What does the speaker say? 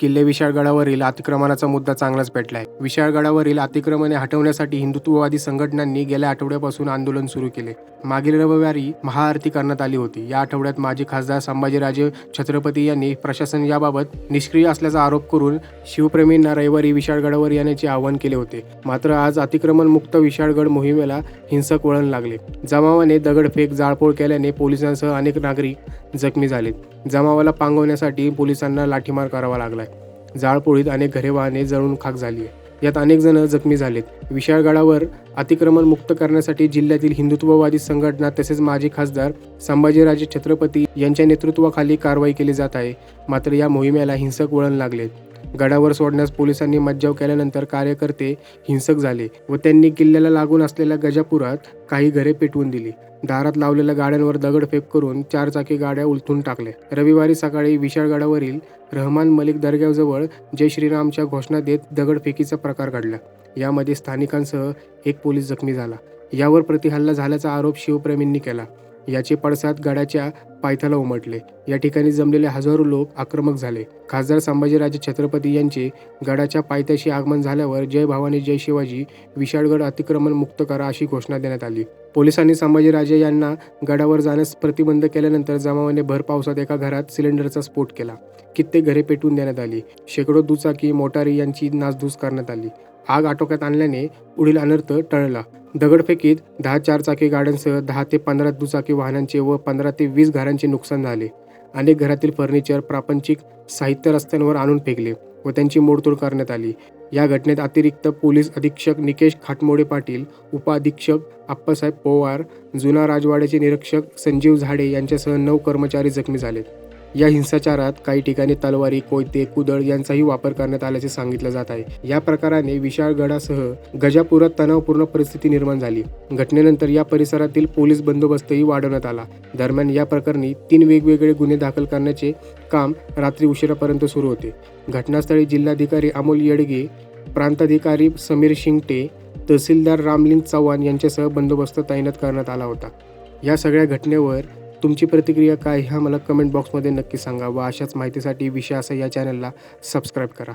किल्ले विशाळगडावरील अतिक्रमणाचा मुद्दा चांगलाच पेटलाय. विशाळगडावरील अतिक्रमणे हटवण्यासाठी हिंदुत्ववादी संघटनांनी गेल्या आठवड्यापासून आंदोलन सुरू केले. मागील रविवारी महाआरती करण्यात आली होती. या आठवड्यात माजी खासदार संभाजीराजे छत्रपती यांनी प्रशासन याबाबत निष्क्रिय असल्याचा आरोप करून शिवप्रेमींना रविवारी विशाळगडावर येण्याचे आवाहन केले होते. मात्र आज अतिक्रमण मुक्त विशाळगड मोहिमेला हिंसक वळण लागले. जमावाने दगडफेक जाळपोळ केल्याने पोलिसांसह अनेक नागरिक जखमी झालेत. जमावाला पांगवण्यासाठी पोलिसांना लाठीमार करावा लागलाय. जाळपोळीत अनेक घरे वाहने जळून खाक झाली आहे. यात अनेक जण जखमी झालेत. विशाळगडावर अतिक्रमण मुक्त करण्यासाठी जिल्ह्यातील हिंदुत्ववादी संघटना तसेच माजी खासदार संभाजीराजे छत्रपती यांच्या नेतृत्वाखाली कारवाई केली जात आहे. मात्र या मोहिमेला हिंसक वळण लागलेत. गडावर सोडण्यास पोलिसांनी मज्जाव केल्यानंतर कार्यकर्ते हिंसक झाले व त्यांनी किल्ल्याला लागून असलेल्या गजापुरात काही घरे पेटवून दिली. दारात लावलेल्या गाड्यांवर दगडफेक करून चारचाकी गाड्या उलथून टाकल्या. रविवारी सकाळी विशाळगडावरील रहमान मलिक दर्ग्याजवळ जय श्रीरामच्या घोषणा देत दगडफेकीचा प्रकार घडला. यामध्ये स्थानिकांसह एक पोलीस जखमी झाला. यावर प्रतिहल्ला झाल्याचा आरोप शिवप्रेमींनी केला. याचे पडसाद गडाच्या पायथ्याला उमटले. या ठिकाणी जमलेले हजारो लोक आक्रमक झाले. खासदार संभाजीराजे छत्रपती यांचे गडाच्या पायथ्याशी आगमन झाल्यावर जय भवानी जय शिवाजी विशाळगड अतिक्रमण मुक्त करा अशी घोषणा देण्यात आली. पोलिसांनी संभाजीराजे यांना गडावर जाण्यास प्रतिबंध केल्यानंतर जमावाने भर पावसात एका घरात सिलेंडरचा स्फोट केला. कित्येक घरे पेटवून देण्यात आली. शेकडो दुचाकी मोटारी यांची नासधूस करण्यात आली. आग आटोक्यात आणल्याने पुढील अनर्थ टळला. दगडफेकीत दहा चारचाकी गाड्यांसह दहा ते पंधरा दुचाकी वाहनांचे व पंधरा ते वीस घरांचे नुकसान झाले. अनेक घरातील फर्निचर प्रापंचिक साहित्य रस्त्यांवर आणून फेकले व त्यांची मोडतोड करण्यात आली. या घटनेत अतिरिक्त पोलीस अधीक्षक निकेश खाटमोडे पाटील उपअधीक्षक आप्पासाहेब पोवार जुना राजवाड्याचे निरीक्षक संजीव झाडे यांच्यासह नऊ कर्मचारी जखमी झाले या हिंसाचारात काही ठिकाणी तलवारी कोयते कुदळ यांचाही वापर करण्यात आल्याचे सांगितलं जात आहे. या प्रकाराने विशाळगडासह गजापुरात तणावपूर्ण परिस्थिती निर्माण झाली. घटनेनंतर या परिसरातील पोलीस बंदोबस्तही वाढवण्यात आला. दरम्यान या प्रकरणी तीन वेगवेगळे गुन्हे दाखल करण्याचे काम रात्री उशिरापर्यंत सुरू होते. घटनास्थळी जिल्हाधिकारी अमोल येडगे प्रांताधिकारी समीर शिंगटे तहसीलदार रामलिंग चव्हाण यांच्यासह बंदोबस्त तैनात करण्यात आला होता. या सगळ्या घटनेवर तुमची प्रतिक्रिया काय? ह्या मला कमेंट बॉक्समध्ये नक्की सांगा व अशाच माहितीसाठी विषय असं या चॅनलला सबस्क्राईब करा.